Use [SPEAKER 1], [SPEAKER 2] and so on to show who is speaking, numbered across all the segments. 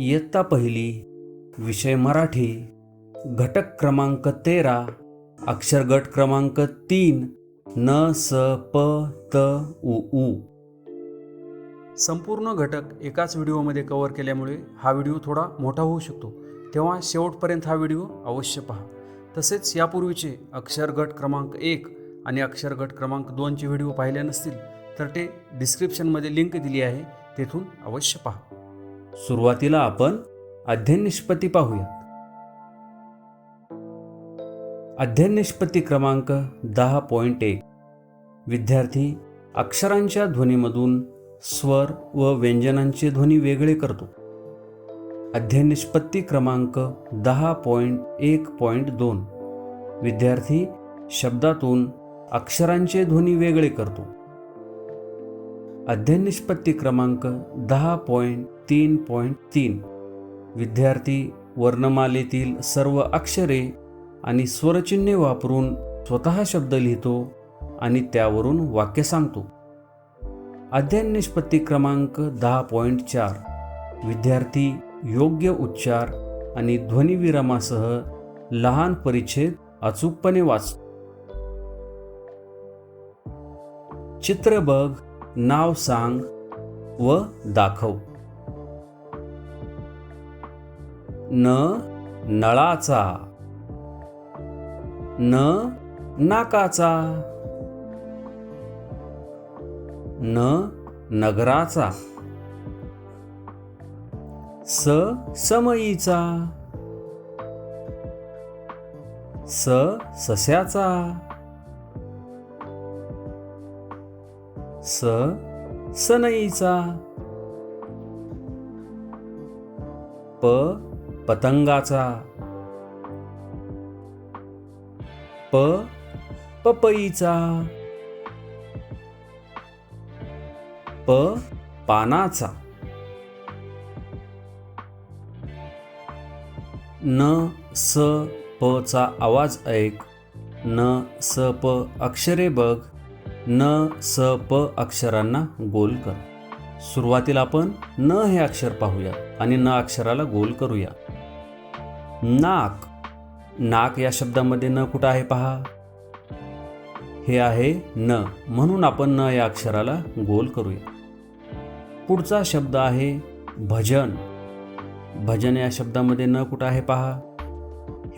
[SPEAKER 1] इयत्ता पहिली विषय मराठी घटक क्रमांक तेरा अक्षरगट क्रमांक तीन न स प त उ उ. संपूर्ण घटक एकाच व्हिडिओमध्ये कव्हर केल्यामुळे हा व्हिडिओ थोडा मोठा होऊ शकतो. तेव्हा शेवटपर्यंत हा व्हिडिओ अवश्य पहा. तसेच यापूर्वीचे अक्षरगट क्रमांक एक आणि अक्षरगट क्रमांक दोनचे व्हिडिओ पाहिले नसतील तर ते डिस्क्रिप्शनमध्ये लिंक दिली आहे तेथून अवश्य पहा. सुरुवातीला आपण अध्ययन निष्पत्ती पाहूयात. अध्ययन निष्पत्ती क्रमांक दहा पॉईंट एक. विद्यार्थी अक्षरांच्या ध्वनीमधून स्वर व व्यंजनांचे ध्वनी वेगळे करतो. अध्ययन निष्पत्ती क्रमांक दहा पॉईंट एक पॉईंट दोन. विद्यार्थी शब्दातून अक्षरांचे ध्वनी वेगळे करतो. अध्ययन निष्पत्ती क्रमांक दहा पॉईंट तीन पॉईंट तीन. विद्यार्थी वर्णमालेतील सर्व अक्षरे आणि स्वरचिन्हे वापरून स्वतः शब्द लिहितो आणि त्यावरून वाक्य सांगतो. अध्ययन निष्पत्ती क्रमांक दहा पॉईंट चार. विद्यार्थी योग्य उच्चार आणि ध्वनिविरामासह लहान परिच्छेद अचूकपणे वाचतो चित्र बघ. नाव सांग व दाखव. न नळाचा. न नाकाचा. न नगराचा. स समयीचा स सस्याचा. स सनईचा. प पतंगाचा. प पपईचा. प पानाचा. न स प चा आवाज ऐक. न स प अक्षरे बघ. न स प अक्षरांना गोल कर. सुरुवातीला आपण न हे अक्षर पाहूया आणि न अक्षराला गोल करूया. नाक. नाक या शब्दामध्ये न कुठं आहे पहा? हे आहे न म्हणून आपण न या अक्षराला गोल करूया. पुढचा शब्द आहे भजन. भजन या शब्दामध्ये न कुठं आहे पहा?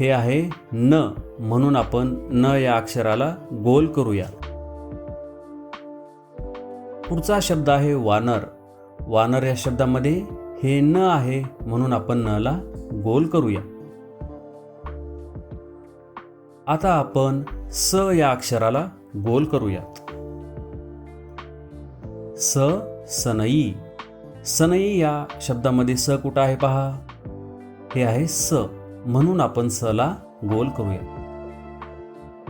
[SPEAKER 1] हे आहे न म्हणून आपण न या अक्षराला गोल करूया. पुढचा शब्द आहे वानर. वानर या शब्दामध्ये हे न आहे म्हणून आपण न ला गोल करूया. आता आपण स या अक्षराला गोल करूयात. स सनई. सनई या शब्दामध्ये स कुठं आहे पहा? हे आहे स म्हणून आपण स ला गोल करूया.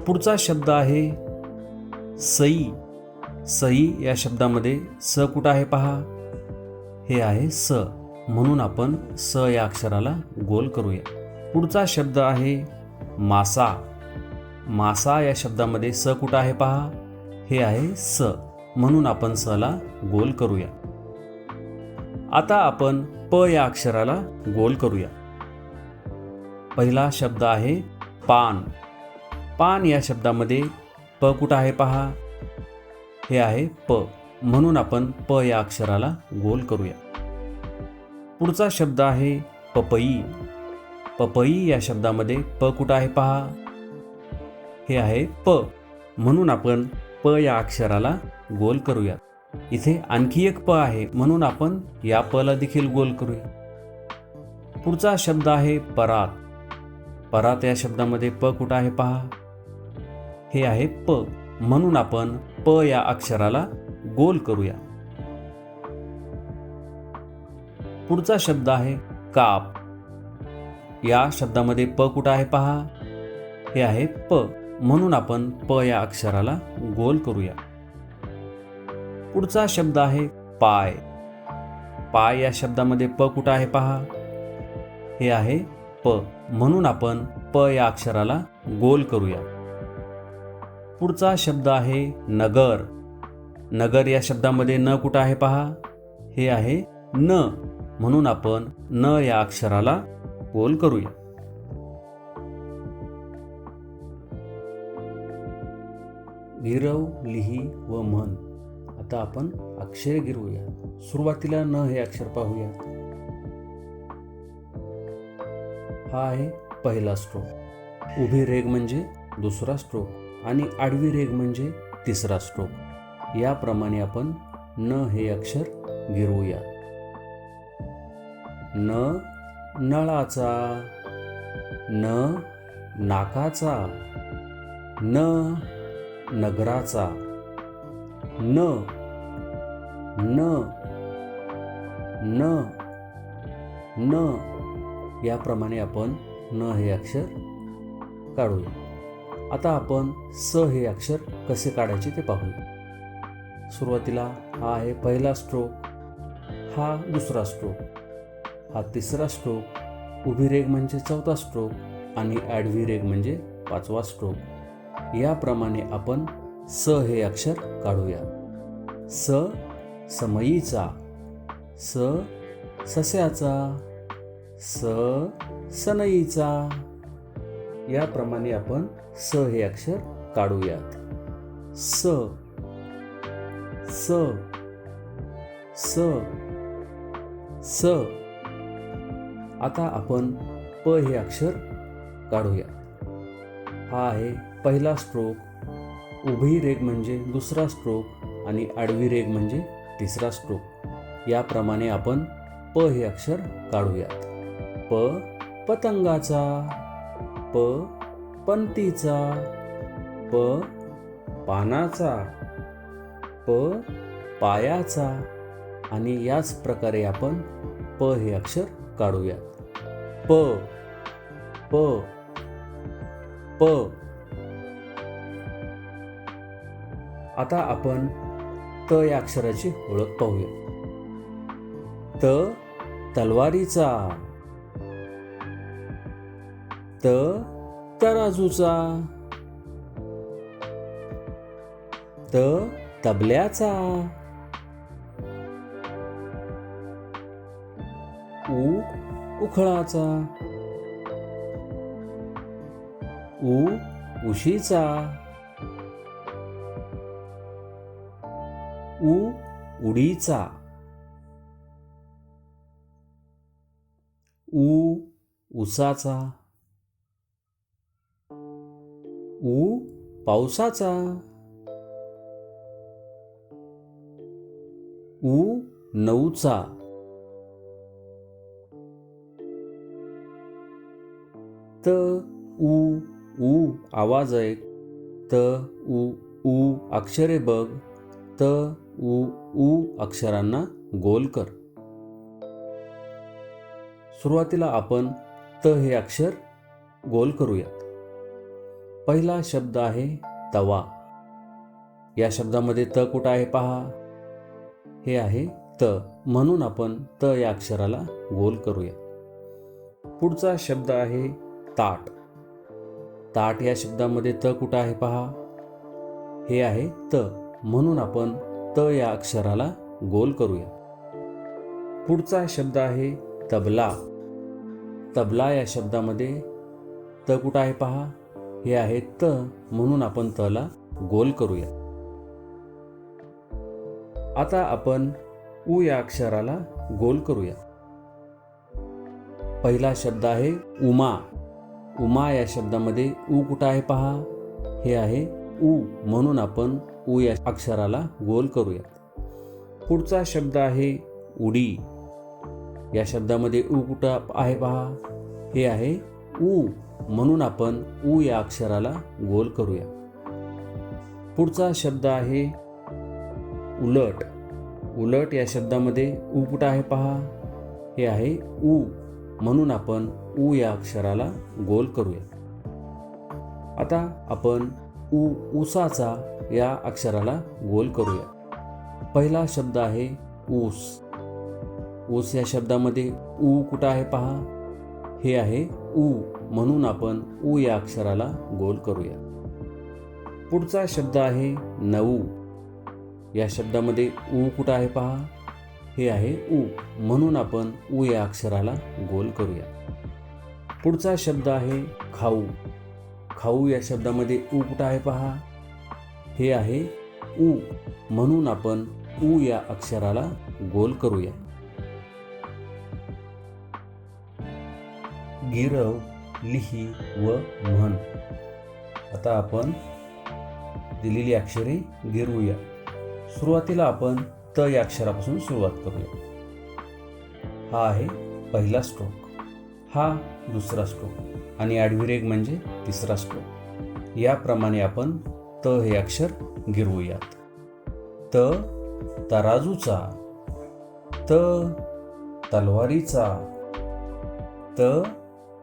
[SPEAKER 1] पुढचा शब्द आहे सई. सई या शब्दामध्ये स कुठं आहे पहा? हे आहे स. म्हणून आपण स या अक्षराला गोल करूया. पुढचा शब्द आहे मासा. मासा या शब्दामध्ये स कुठं आहे पहा? हे आहे स. म्हणून आपण स ला गोल करूया. आता आपण प या अक्षराला गोल करूया. पहिला शब्द आहे पान. पान या शब्दामध्ये प कुठं आहे पहा? हे आहे प. म्हणून आपण प या अक्षराला गोल करूया. पुढचा शब्द आहे पपई. पपई या शब्दामध्ये प कुठं आहे पहा. हे आहे प. म्हणून आपण प या अक्षराला गोल करूया. इथे आणखी एक प आहे. म्हणून आपण या पला देखील गोल करूया. पुढचा शब्द आहे परात. परात या शब्दामध्ये प कुठं आहे पहा. हे आहे प. म्हणून आपण प या अक्षराला गोल करूया. पुढचा शब्द आहे काप. या शब्दामध्ये प कुठं आहे पहा? हे आहे प. म्हणून आपण प या अक्षराला गोल करूया. पुढचा शब्द आहे पाय. पाय या शब्दामध्ये प कुठं आहे पहा? हे आहे प. म्हणून आपण प या अक्षराला गोल करूया. पुढचा शब्द आहे नगर. नगर या शब्दामध्ये न कुठं आहे पहा? हे आहे न. म्हणून आपण न या अक्षराला गोल करूया. गिरव लिही व म्हण. आता आपण अक्षरे गिरवूया. सुरुवातीला न हे अक्षर पाहूया. हा आहे पहिला स्ट्रोक उभी रेग म्हणजे दुसरा स्ट्रोक आणि आडवी रेग म्हणजे तिसरा स्ट्रोक. याप्रमाणे आपण न हे अक्षर गिरवूया. न नळाचा न नाकाचा न नगराचा न न न न याप्रमाणे आपण न हे अक्षर काढूया. आता आपण स हे अक्षर कसे काढायचे ते पाहूया. सुरुवातीला हा आहे पहिला स्ट्रोक हा दुसरा स्ट्रोक हा तिसरा स्ट्रोक उभी रेग म्हणजे चौथा स्ट्रोक आणि ॲडवी रेग म्हणजे पाचवा स्ट्रोक याप्रमाणे आपण स हे अक्षर काढूया. स समयीचा स सस्याचा स सनईचा याप्रमाणे आपण स हे अक्षर काढूयात. स. स. स. स. आता आपण प हे अक्षर काढूया हा आहे पहिला स्ट्रोक उभी रेग म्हणजे दुसरा स्ट्रोक आणि आडवी रेग म्हणजे तिसरा स्ट्रोक याप्रमाणे आपण प हे अक्षर काढूयात. प पतंगाचा. प पंतीचा प पानाचा प पायाचा आणि याच प्रकारे आपण प हे अक्षर काढूयात. प प प. आता आपण त या अक्षराची ओळख पाहूया. त तलवारीचा तराजूचा. त तबल्याचा. उ उखळाचा. उ उशीचा. उ उडीचा. उ उसाचा. उ पावसाचा. उ नऊचा. त उ उ आवाज ऐक त उ उ अक्षरे बघ. त उ उ अक्षरांना गोल कर. सुरुवातीला आपण त हे अक्षर गोल करूयात. पहिला शब्द आहे तवा. या शब्दामध्ये त कुठं आहे पहा? हे आहे त. म्हणून आपण त या अक्षराला गोल करूया. पुढचा शब्द आहे ताट. ताट या शब्दामध्ये त कुठं आहे पहा? हे आहे त. म्हणून आपण त या अक्षराला गोल करूया. पुढचा शब्द आहे तबला. तबला या शब्दामध्ये त कुठं आहे पहा? हे आहे त म्हणून आपण तला गोल करूया. आता आपण उ या अक्षराला गोल करूया. पहिला शब्द आहे उमा. उमा या शब्दामध्ये उ कुठं आहे पहा? हे आहे उ म्हणून आपण उ या अक्षराला गोल करूया. पुढचा शब्द आहे उडी. या शब्दामध्ये उ कुठं आहे पहा? हे आहे उ. म्हणून आपण ऊ या अक्षराला गोल करूया. पुढचा शब्द आहे उलट. उलट या शब्दामध्ये ऊ कुठं आहे पहा? हे आहे ऊ म्हणून आपण ऊ या अक्षराला गोल करूया. आता आपण ऊ उसाचा या अक्षराला गोल करूया. पहिला शब्द आहे ऊस. ऊस या शब्दामध्ये ऊ कुठं आहे पहा? हे आहे ऊ म्हणून आपण उ या अक्षराला गोल करूया. पुढचा शब्द आहे नऊ. या शब्दामध्ये ऊ कुठं आहे पहा? हे आहे ऊ म्हणून आपण ऊ या अक्षराला गोल करूया. पुढचा शब्द आहे खाऊ. खाऊ या शब्दामध्ये ऊ कुठं आहे पहा? हे आहे ऊ म्हणून आपण ऊ या अक्षराला गोल करूया. गिरव लिही व म्हण. आता आपण दिलेली अक्षरे गिरवूया सुरुवातीला आपण त या अक्षरापासून सुरुवात करूया. हा आहे पहिला स्ट्रोक हा दुसरा स्ट्रोक आणि आडविरेग म्हणजे तिसरा स्ट्रोक याप्रमाणे आपण त हे अक्षर गिरवूयात त तराजूचा. त तलवारीचा. त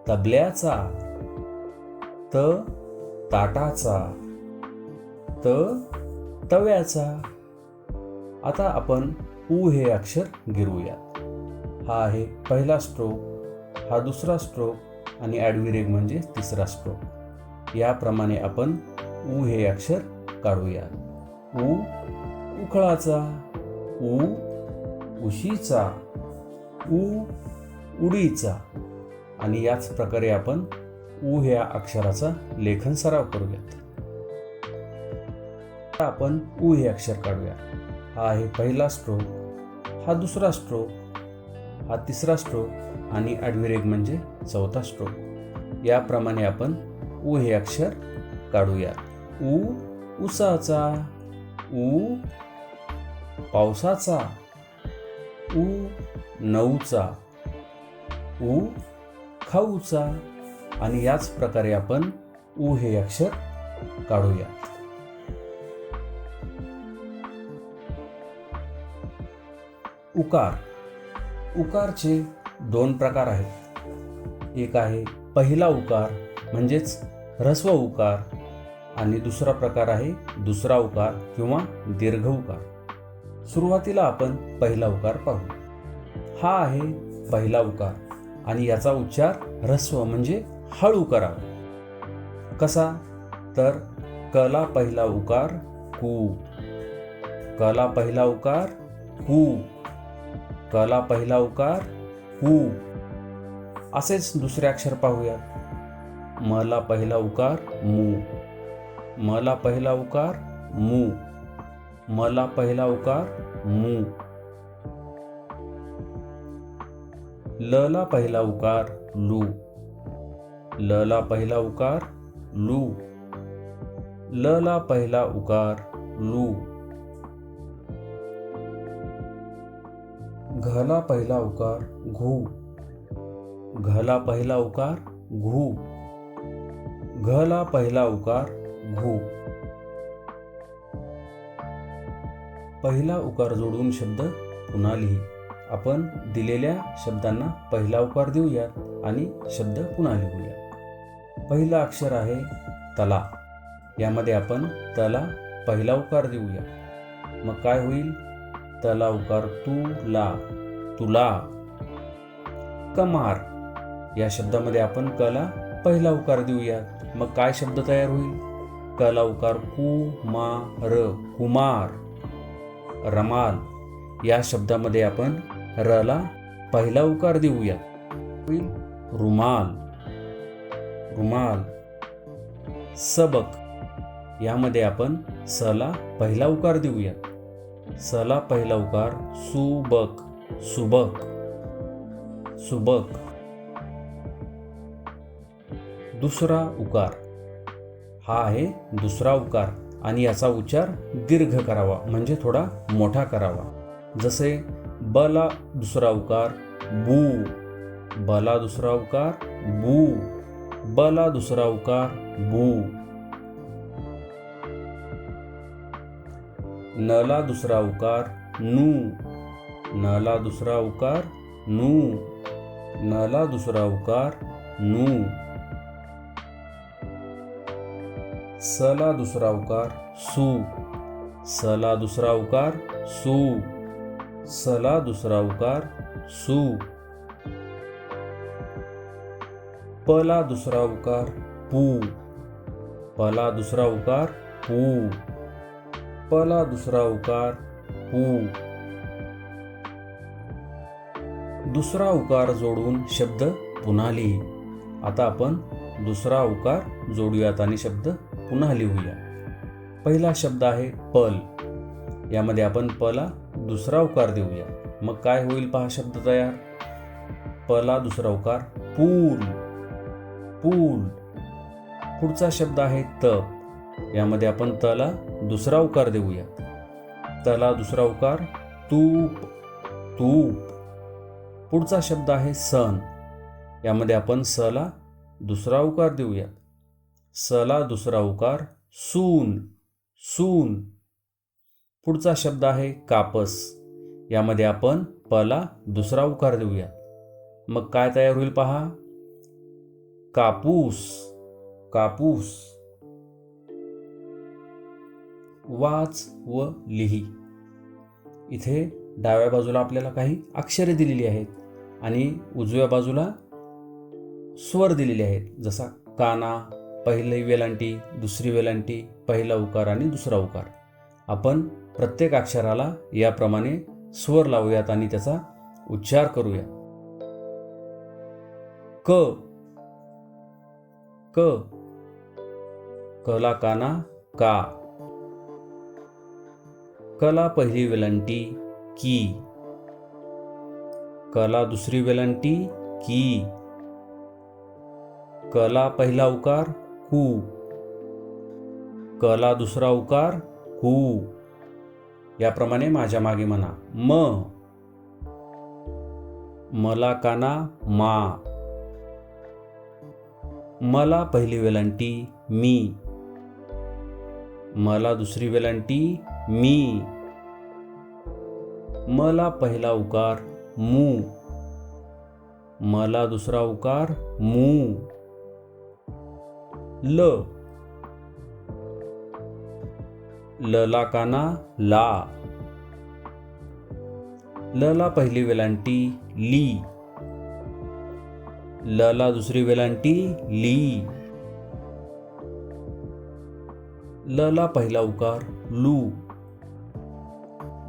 [SPEAKER 1] तबल्याचा त ताटाचा त तव्याचा. आता आपण ऊ हे अक्षर गिरवूयात हा आहे पहिला स्ट्रोक हा दुसरा स्ट्रोक आणि ॲडविरेग म्हणजे तिसरा स्ट्रोक याप्रमाणे आपण ऊ हे अक्षर काढूयात. ऊ उखळाचा ऊ उशीचा ऊ उडीचा. आणि याच प्रकारे आपण उ ह्या अक्षराचा लेखन सराव करूयात. आता आपण उ हे अक्षर काढूया. हा आहे पहिला स्ट्रोक हा दुसरा स्ट्रोक हा तिसरा स्ट्रोक आणि आडवी रेग म्हणजे चौथा स्ट्रोक याप्रमाणे आपण उ हे अक्षर काढूया उ उसाचा उ पावसाचा उ नऊचा उ खाऊचा आणि याच प्रकारे आपण उ हे अक्षर काढूया. उकार. उकारचे दोन प्रकार आहेत. एक आहे पहिला उकार म्हणजेच ह्रस्व उकार आणि दुसरा प्रकार आहे दुसरा उकार किंवा दीर्घ उकार. सुरुवातीला आपण पहिला उकार पाहू. हा आहे पहिला उकार. आणि याचा उच्चार ह्रस्व म्हणजे हळू करावा कसा? तर कला पहिला उकार कू. कला पहिला उकार कू. कला पहिला उकार कू. असेच दुसरे अक्षर पाहूया. मला पहिला उकार मू. मला पहिला उकार मू. मला पहिला उकार मू. लला पहिला उकार लू. लला पहिला उकार लू. लला पहिला उकार लू. घला पहिला उकार घू. घला पहिला उकार घू. घला पहिला उकार घू. पहिला उकार जोडून शब्द पुन्हा लिही. आपण दिलेल्या शब्दांना पहिला उकार देऊयात आणि शब्द पुन्हा लिहूया. पहिला अक्षर आहे तला. यामध्ये आपण तला पहिला उकार देऊया. मग काय होईल? तला उकार तुला. ला तुला. कमार. या शब्दामध्ये आपण कला पहिला उकार देऊयात. मग काय शब्द तयार होईल? कला उकार कुमार. कुमार. रमाल. या शब्दामध्ये आपण रला पहिला उकार देऊया होईल? रुमाल. रुमाल. सबक. यामध्ये आपण सला पहिला उकार देऊया सला पहिला उकार सुबक. सुबक. सुबक. दुसरा उकार. हा आहे दुसरा उकार आणि याचा उच्चार दीर्घ करावा म्हणजे थोडा मोठा करावा. जसे बला दुसरा उकार बू. बला दुसरा उकार बू. बला दुसरा उकार बू. नला दुसरा उकार नू. नला दुसरा उकार नू. नला दुसरा उकार नू. सला दुसरा उकार सू. सला दुसरा उकार सू. सला दुसरा उकार सु. पला दुसरा उकार पू. पला दुसरा उकार पू. पला दुसरा उकार पू. दुसरा उकार जोडून शब्द पुन्हा लिही. आता आपण दुसरा उकार जोडूयात आणि शब्द पुन्हा लिहूया. पहिला शब्द आहे पल. यामध्ये आपण पला दुसरा उकार देऊया. मग काय होईल पहा शब्द तयार. पला दुसरा उकार पूल. पूल. पुढचा शब्द आहे तप यामध्ये आपण तला दुसरा उकार देऊया. तला दुसरा उकार तूप. तूप. पुढचा शब्द आहे सण यामध्ये आपण सला दुसरा उकार देऊया. सला दुसरा उकार सून. सून. पुढचा शब्द आहे कापस. यामध्ये आपण पला दुसरा उकार देऊया मग काय तयार होईल पहा? कापूस. कापूस. वाच व लिही. इथे डाव्या बाजूला आपल्याला काही अक्षरे दिलेली आहेत आणि उजव्या बाजूला स्वर दिलेले आहेत. जसा काना पहिली वेलांटी दुसरी वेलांटी पहिला उकार आणि दुसरा उकार. आपण प्रत्येक अक्षराला याप्रमाणे स्वर लावूयात आणि त्याचा उच्चार करूया क. क. कला काना का. कला पहिली वेलंटी की. कला दुसरी वेलंटी की. कला पहिला उकार कू. कला दुसरा उकार कू. याप्रमाणे माझ्या मागे म्हणा. म. मला काना मा. मला पहिली वेलांटी मी. मला दुसरी वेलांटी मी. मला पहिला उकार मू. मला दुसरा उकार मू. ल. ललाकाना ला. लला पहिली वेलांटी ली. लला दुसरी वेलांटी ली. लला पहिला उकार लू.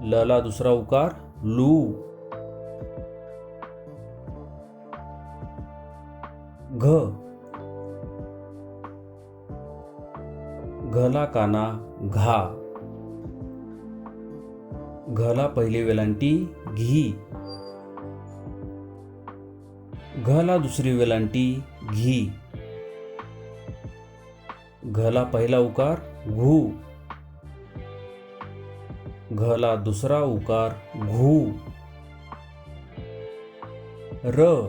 [SPEAKER 1] लला दुसरा उकार लू. घ. घला काना घा. घला पहिली वेलांटी घी. घला दुसरी वेलांटी घी. घला पहिला उकार घू. घला दुसरा उकार घू. र.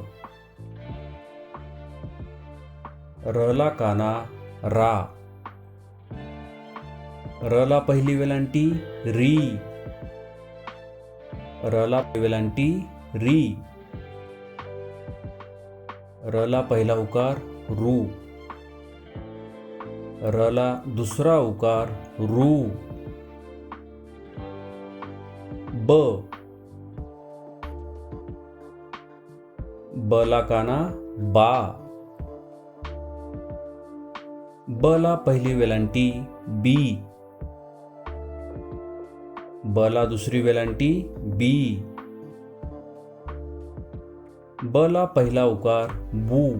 [SPEAKER 1] रला काना रा. रला पहिली वेलांटी री. रला वेलांटी री. रला पहिला उकार रू. रला दुसरा उकार रू. ब. बला काना बा. बला पहिली वेलांटी बी. बला दुसरी वेलांटी बी. बला पहिला उकार बू.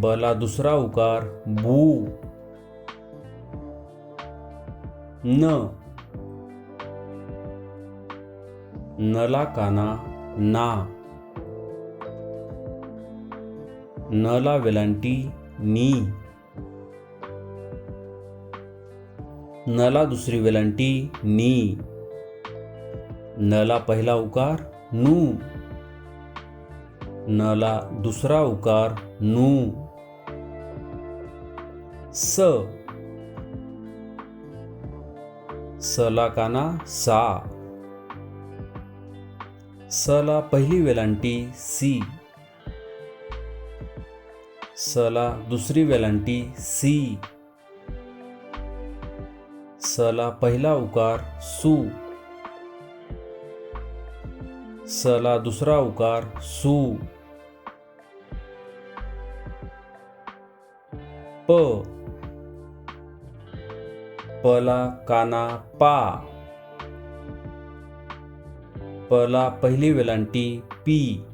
[SPEAKER 1] बला दुसरा उकार बू. न. नला काना ना. नला वेलांटी नी. नला दुसरी वेलांटी नी. नला पहिला उकार नू. नला दुसरा उकार नू. स. सला काना सा. सला पहिली वेलांटी सी. सला दुसरी वेलांटी सी. सला पहिला उकार सू. सला दुसरा उकार सू. प. पला काना पा. पला पहिली वेलांटी पी.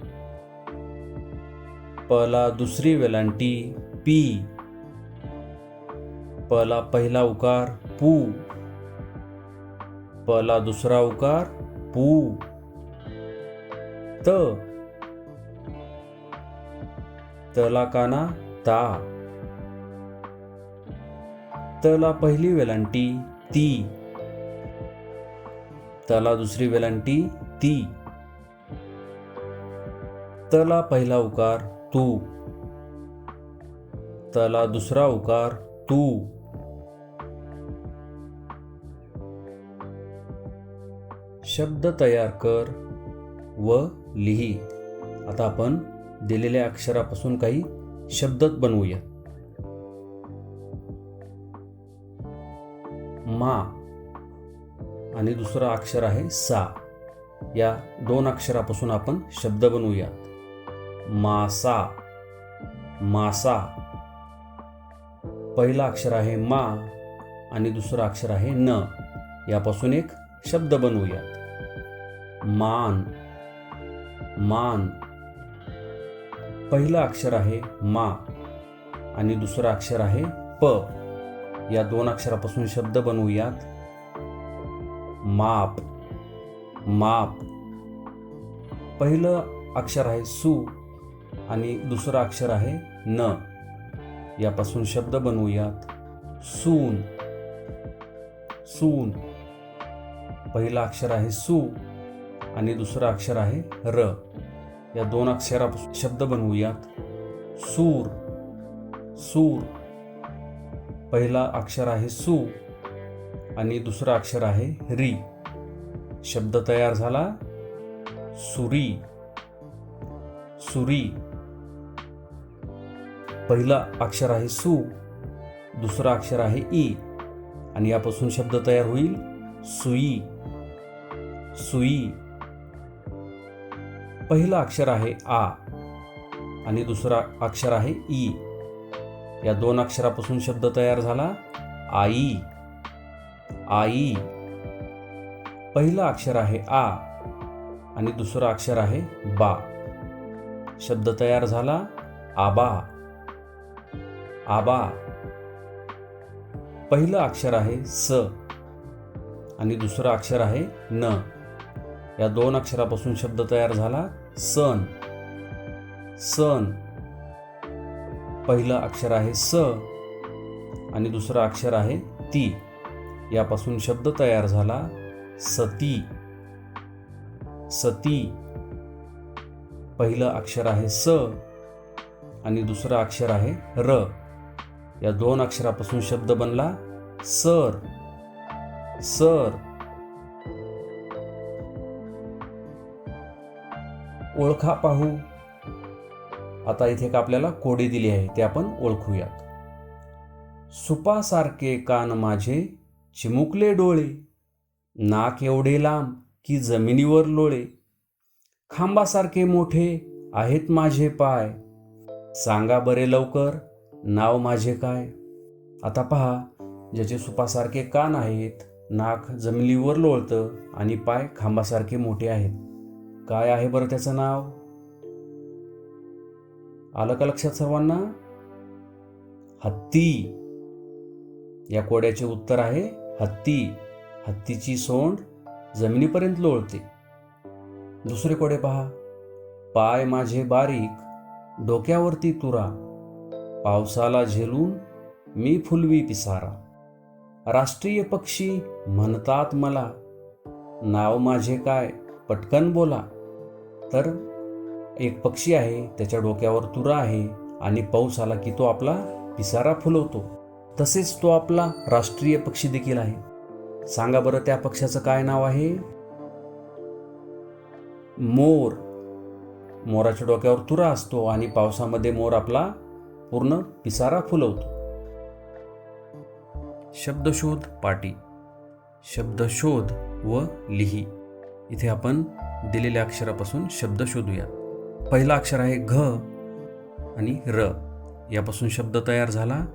[SPEAKER 1] पला दुसरी वेलांटी पी. पला पहिला उकार पू. पला दुसरा उकार पू. त. तला काना ता. तला पहिली वेलांटी ती. तला दुसरी वेलांटी ती. तला पहिला उकार तू. तला दुसरा उकार तू. शब्द तयार कर व लिही. आता आपण दिलेल्या अक्षरापासून काही शब्द बनवूया. मा आणि दुसरं अक्षर आहे सा. या दोन अक्षरापासून आपण शब्द बनवूयात. मासा मासा. पहिला अक्षर आहे मा आणि दुसरं अक्षर आहे न. यापासून एक शब्द बनवूयात. मान. मान. पहिलं अक्षर आहे मा आणि दुसरं अक्षर आहे प. या दोन अक्षरापासून शब्द बनवूयात. माप. माप. पहिलं अक्षर आहे सु आणि दुसरं अक्षर आहे न. यापासून शब्द बनवूयात. सून. सून. पहिलं अक्षर आहे सु आणि दुसरं अक्षर आहे र. या दोन अक्षरापासून शब्द बनवूयात. सूर. सूर. पहिला अक्षर आहे सु आणि दुसरं अक्षर आहे री. शब्द तयार झाला. सुरी. सुरी. पहिला अक्षर आहे सु. दुसरं अक्षर आहे ई. आणि यापासून शब्द तयार होईल सुई. सुई. पहिलं अक्षर आहे आ आणि दुसरा अक्षर आहे ई. या दोन अक्षरापासून शब्द तयार झाला. आई. आई. पहिलं अक्षर आहे आ आणि दुसरं अक्षर आहे बा. शब्द तयार झाला. आबा. आबा. पहिलं अक्षर आहे स आणि दुसरं अक्षर आहे न. या दोन अक्षरापासून शब्द तयार झाला. सण. सण. पहिलं अक्षर आहे स आणि दुसरं अक्षर आहे ती. यापासून शब्द तयार झाला सती. सती. पहिलं अक्षर आहे स आणि दुसरं अक्षर आहे र. या दोन अक्षरापासून शब्द बनला सर. सर. ओळखा पाहू. आता इथे एक आपल्याला कोडी दिली आहे ते आपण ओळखूयात. सुपासारखे कान माझे चिमुकले डोळे नाक एवढे लांब की जमिनीवर लोळे. खांबासारखे मोठे आहेत माझे पाय. सांगा बरे लवकर नाव माझे काय? आता पहा ज्याचे सुपासारखे कान आहेत नाक जमिनीवर लोळतं आणि पाय खांबासारखे मोठे आहेत. काय आहे बरं त्याचं नाव? आलं का लक्षात सर्वांना? हत्ती. या कोड्याचे उत्तर आहे हत्ती. हत्तीची सोंड जमिनीपर्यंत लोळते. दुसरे कोडे पहा. पाय माझे बारीक डोक्यावरती तुरा. पावसाला झेलून मी फुलवी पिसारा. राष्ट्रीय पक्षी म्हणतात मला नाव माझे काय? पटकन बोला. तर एक पक्षी आहे त्याच्या डोक्यावर तुरा आहे आणि पाऊस आला की तो आपला पिसारा फुलवतो. तसेच तो आपला राष्ट्रीय पक्षी देखील आहे. सांगा बरं त्या पक्षाचं काय नाव आहे? मोर. मोराच्या डोक्यावर तुरा असतो आणि पावसामध्ये मोर आपला पूर्ण पिसारा फुलवतो. शब्दशोध पाटी. शब्दशोध व लिही. इथे आपण दिलेल्या अक्षरापासून शब्द शोधूया. पहिला अक्षर आहे घ आणि र. यापासून शब्द तयार झाला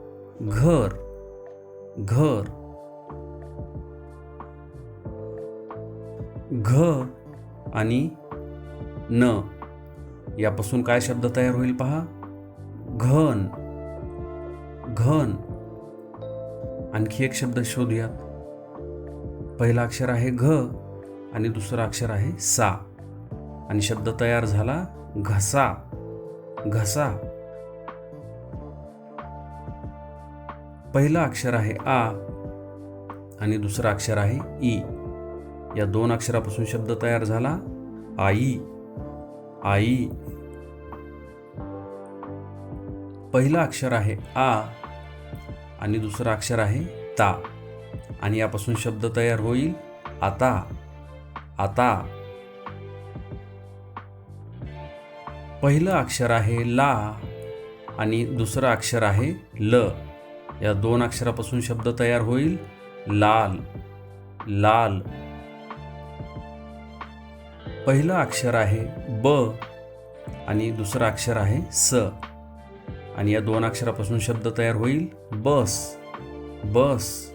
[SPEAKER 1] घर. घर. घ आणि न. यापासून काय शब्द तयार होईल पहा? घन. घन. आणखी एक शब्द शोधूयात. पहिला अक्षर आहे घ. आणि दुसरं अक्षर आहे सा. आणि शब्द तयार झाला घसा. घसा. पहिलं अक्षर आहे आ. आणि दुसरं अक्षर आहे ई. या दोन अक्षरापासून शब्द तयार झाला आई. आई. पहिलं अक्षर आहे आ. आणि दुसरं अक्षर आहे ता. आणि यापासून शब्द तयार होईल आता. आता. पहिलं अक्षर आहे ला आणि दुसरं अक्षर आहे ल. या दोन अक्षरापासून शब्द तयार होईल. लाल. लाल. पहिलं अक्षर आहे ब आणि दुसरं अक्षर आहे स. आणि या दोन अक्षरापासून शब्द तयार होईल. बस. बस.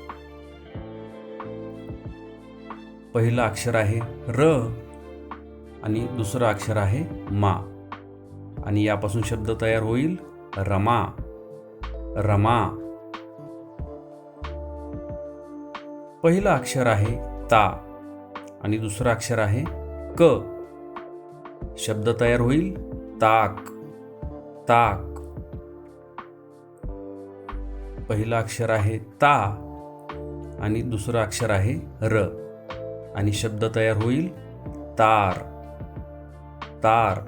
[SPEAKER 1] पहिलं अक्षर आहे र आणि दुसरं अक्षर आहे मा. आणि यापासून शब्द तयार होईल रमा. रमा. पहिलं अक्षर आहे ता आणि दुसरं अक्षर आहे क. शब्द तयार होईल ताक. ताक. पहिलं अक्षर आहे ता आणि दुसरं अक्षर आहे र. आणि शब्द तयार होईल तार. तार.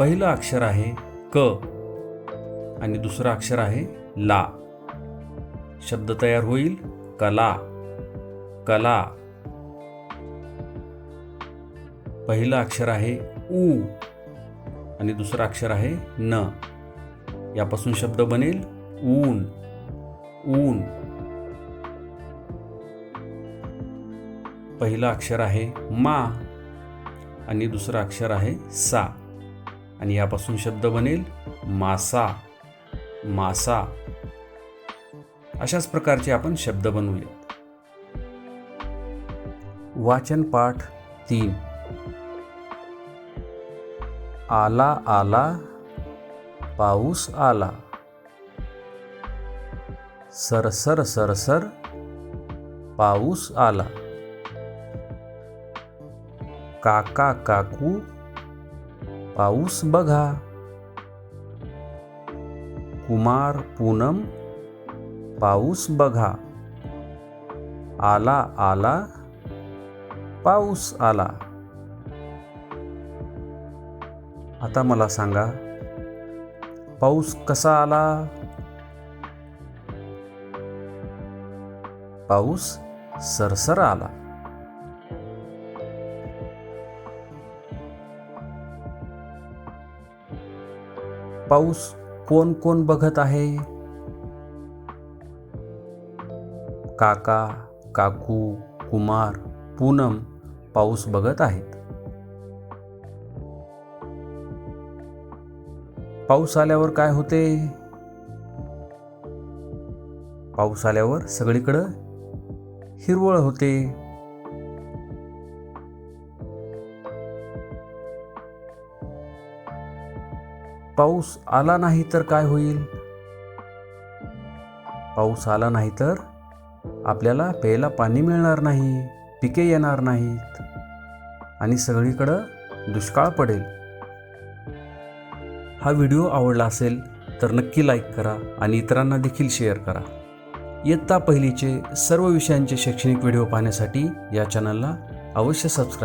[SPEAKER 1] पहिलं अक्षर आहे क आणि दुसरं अक्षर आहे ला. शब्द तयार होईल कला. कला. पहिलं अक्षर आहे ऊ आणि दुसरं अक्षर आहे न. यापासून शब्द बनेल ऊन. ऊन. पहिलं अक्षर आहे मा आणि दुसरं अक्षर आहे सा. आणि यापासून शब्द बनेल मासा. मासा. अशाच प्रकारचे आपण शब्द बनवूयात. वाचन पाठ तीन. आला आला पाऊस आला. सरसर सरसर पाऊस आला. काका काकू पाऊस बघा. कुमार पूनम पाऊस बघा. आला आला. पाऊस आला आता मला सांगा पाऊस कसा आला? पाऊस सरसर आला. पाऊस कोण कोण बघत आहे? काका काकू कुमार पूनम पाऊस बघत आहेत. पाऊस आल्यावर काय होते? पाऊस आल्यावर सगळीकडं हिरवळ होते. पाऊस आला नाही तर काय होईल? पाऊस आला नाही तर आपल्याला प्यायला पाणी मिळणार नाही पिके येणार नाहीत आणि सगळीकडं दुष्काळ पडेल. हा व्हिडिओ आवडला असेल तर नक्की लाईक करा आणि इतरांना देखील शेअर करा. इयत्ता पहिलीचे सर्व विषयांचे शैक्षणिक व्हिडिओ पाहण्यासाठी या चॅनलला अवश्य सबस्क्राईब